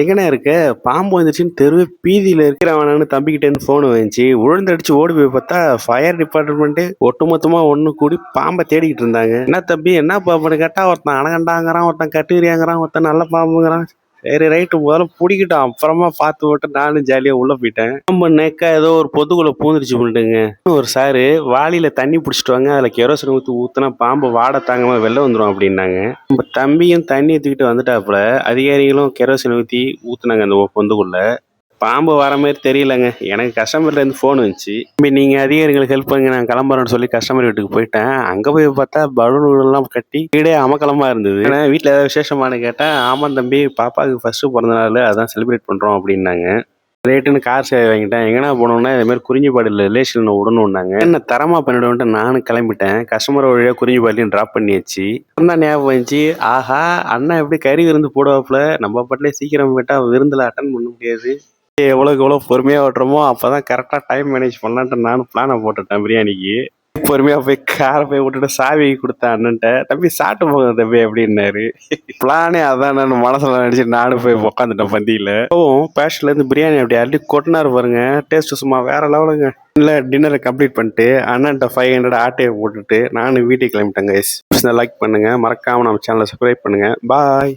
எங்கண்ணே இருக்க? பாம்பு வந்துருச்சுன்னு தெருவே பீதியில இருக்கிறவனான்னு தம்பிக்கிட்ட இருந்து போன் வந்துச்சு உழுந்தடிச்சு ஓடி போய் பார்த்தா ஃபயர் டிபார்ட்மெண்ட் ஒட்டுமொத்தமா ஒண்ணு கூடி பாம்பை தேடிக்கிட்டு இருந்தாங்க. என்ன தம்பி என்ன பாம்புன்னு கேட்டா ஒருத்தன் அணகண்டாங்கிறான் ஒருத்தன் கட்டுரியாங்கிறான் ஒருத்தன் நல்ல பாம்புங்கிறான். சரி ரைட்டு முதல்ல பிடிக்கிட்டோம் அப்புறமா பார்த்து விட்டு நானும் ஜாலியாக உள்ளே போயிட்டேன். நம்ம நெக்கா ஏதோ ஒரு பொதுக்குள்ள பூந்துருச்சு பண்ணிட்டுங்க ஒரு சாரு வாளியில் தண்ணி பிடிச்சிட்டு வாங்க அதில் கெரோசின் ஊற்றி ஊற்றினா பாம்பு வாடை தாங்காமல் வெளில வந்துடும் அப்படின்னாங்க. நம்ம தம்பியும் தண்ணி ஊற்றிக்கிட்டு வந்துட்டாப்புல அதிகாரிகளும் கெரோசின் ஊற்றி ஊற்றுனாங்க அந்த பொந்துக்குள்ளே. பாம்பு வர மாதிரி தெரியலங்க. எனக்கு கஸ்டமர்லேருந்து ஃபோன் வந்துச்சு. தம்பி நீங்கள் அதிகாரிகளுக்கு ஹெல்ப் பண்ணுங்க நான் கிளம்புறேன்னு சொல்லி கஸ்டமர் வீட்டுக்கு போயிட்டேன். அங்கே போய் பார்த்தா பலூன் கட்டி வீடே அமக்கலமாக இருந்தது. ஏன்னா வீட்டில் ஏதாவது விசேஷமானு கேட்டால் ஆமாம் தம்பி பாப்பாவுக்கு ஃபஸ்ட்டு பிறந்த நாள் அதான் செலிப்ரேட் பண்ணுறோம் அப்படின்னாங்க. ரேட்டுன்னு கார் சேவை வாங்கிட்டேன். எங்கன்னா போனோம்னா இது மாதிரி குறிஞ்சிப்பாடியில் ரிலேஷன் விடணும்னாங்க. என்ன தரமாக பண்ணிடுவோன்ட்டு நானும் கிளம்பிட்டேன். கஸ்டமர் வழியாக குறிஞ்சிப்பாடிலையும் ட்ராப் பண்ணியாச்சு. தான் ஞாபகம் வந்துச்சு. ஆஹா அண்ணா எப்படி கறி விருந்து போடுவாப்புல? நம்ம பாட்டிலே சீக்கிரம் போயிட்டா விருந்தில் அட்டன் பண்ண முடியாது. எவ்வளோக்கு எவ்வளோ பொறுமையாக ஓட்டுறோமோ அப்போ தான் கரெக்டாக டைம் மேனேஜ் பண்ணலான்ட்டு நானும் பிளானை போட்டுட்டேன் பிரியாணிக்கு. பொறுமையாக போய் காரை போய் விட்டுட்டு சாவி கொடுத்தேன் அண்ணன்ட்ட. தம்பி சாப்பிட்டு போங்க தம்பி அப்படின்னாரு. பிளானே அதான் நான் மனசுல நினச்சி நானும் போய் உட்காந்துட்டேன் பந்தியில் ஓவும் பேஷன்லேருந்து பிரியாணி அப்படி அள்ளி கொட்டினார் பாருங்க. டேஸ்ட் சும்மா வேற லெவலுங்க. இல்லை டின்னரை கம்ப்ளீட் பண்ணிட்டு அண்ணன்ட்ட ஃபைவ் ஹண்ட்ரட் ஆட்டையை போட்டுட்டு நானும் வீட்டுக்கு கிளம்பிட்டேங்க லைக் பண்ணுங்க. மறக்காம நம்ம சேனலை சப்ஸ்கிரைப் பண்ணுங்க. பாய்